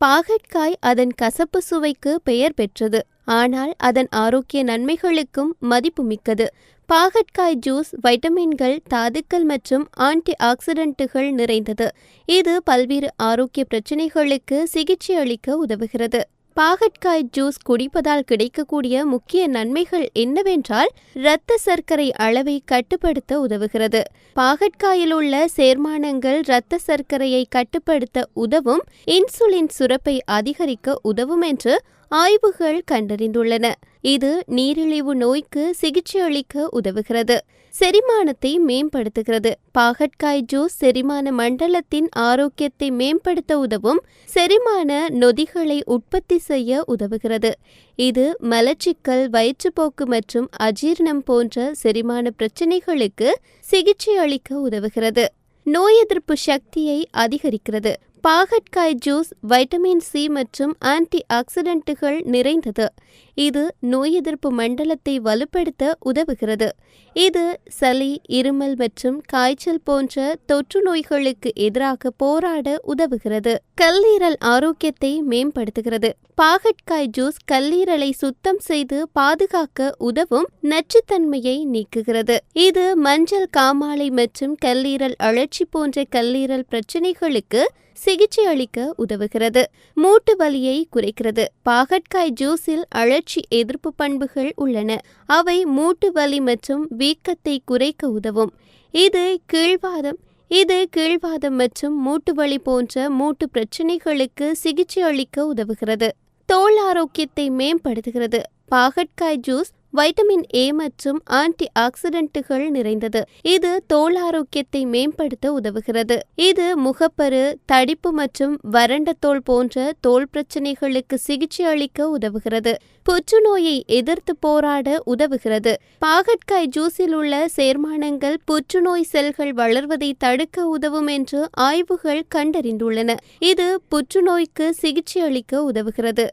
பாகற்காய் அதன் கசப்பு சுவைக்கு பெயர் பெற்றது. ஆனால் அதன் ஆரோக்கிய நன்மைகளுக்கும் மதிப்புமிக்கது பாகற்காய் ஜூஸ் வைட்டமின்கள் தாதுக்கள் மற்றும் ஆன்டி ஆக்சிடென்ட்டுகள் நிறைந்தது. இது பல்வேறு ஆரோக்கிய பிரச்சினைகளுக்கு சிகிச்சை அளிக்க உதவுகிறது. பாகற்காய் ஜூஸ் குடிப்பதால் கிடைக்கக்கூடிய முக்கிய நன்மைகள் என்னவென்றால் இரத்த சர்க்கரை அளவை கட்டுப்படுத்த உதவுகிறது. பாகற்காயில் உள்ள சேர்மானங்கள் இரத்த சர்க்கரையை கட்டுப்படுத்த உதவும் இன்சுலின் சுரப்பை அதிகரிக்க உதவும் என்று ஆய்வுகள் கண்டறிந்துள்ளன. இது நீரிழிவு நோய்க்கு சிகிச்சை அளிக்க உதவுகிறது. செரிமானத்தை மேம்படுத்துகிறது. பாகற்காய் ஜூஸ் செரிமான மண்டலத்தின் ஆரோக்கியத்தை மேம்படுத்த உதவும் செரிமான நொதிகளை உற்பத்தி செய்ய உதவுகிறது. இது மலச்சிக்கல் வயிற்றுப்போக்கு மற்றும் அஜீரணம் போன்ற செரிமான பிரச்சினைகளுக்கு சிகிச்சை அளிக்க உதவுகிறது. நோய் எதிர்ப்பு சக்தியை அதிகரிக்கிறது. பாகற்காய் ஜூஸ் வைட்டமின் சி மற்றும் ஆன்டி ஆக்சிடென்ட்டுகள் நிறைந்தது. இது நோய் எதிர்ப்பு மண்டலத்தை வலுப்படுத்த உதவுகிறது. இது சளி இருமல் மற்றும் காய்ச்சல் போன்ற தொற்று நோய்களுக்கு எதிராக போராட உதவுகிறது. கல்லீரல் ஆரோக்கியத்தை மேம்படுத்துகிறது. பாகற்காய் ஜூஸ் கல்லீரலை சுத்தம் செய்து பாதுகாக்க உதவும் நச்சுத்தன்மையை நீக்குகிறது. இது மஞ்சள் காமாலை மற்றும் கல்லீரல் அழற்சி போன்ற கல்லீரல் பிரச்சினைகளுக்கு சிகிச்சை அளிக்க உதவுகிறது. மூட்டு வலியை குறைக்கிறது. பாகற்காய் ஜூஸில் அழற்சி எதிர்ப்பு பண்புகள் உள்ளன. அவை மூட்டு வலி மற்றும் வீக்கத்தை குறைக்க உதவும். இது கீழ்வாதம் இது கீழ்வாதம் மற்றும் மூட்டு வலி போன்ற மூட்டு பிரச்சினைகளுக்கு சிகிச்சை அளிக்க உதவுகிறது. தோல் ஆரோக்கியத்தை மேம்படுத்துகிறது. பாகற்காய் ஜூஸ் வைட்டமின் ஏ மற்றும் ஆன்டி ஆக்சிடென்ட்டுகள் நிறைந்தது. இது தோல் ஆரோக்கியத்தை மேம்படுத்த உதவுகிறது. இது முகப்பரு தடிப்பு மற்றும் வறண்ட தோல் போன்ற தோல் பிரச்சனைகளுக்கு சிகிச்சை அளிக்க உதவுகிறது. புற்றுநோயை எதிர்த்து போராட உதவுகிறது. பாகற்காய் ஜூஸில் உள்ள சேர்மானங்கள் புற்றுநோய் செல்கள் வளர்வதை தடுக்க உதவும் என்று ஆய்வுகள் கண்டறிந்துள்ளன. இது புற்றுநோய்க்கு சிகிச்சை அளிக்க உதவுகிறது.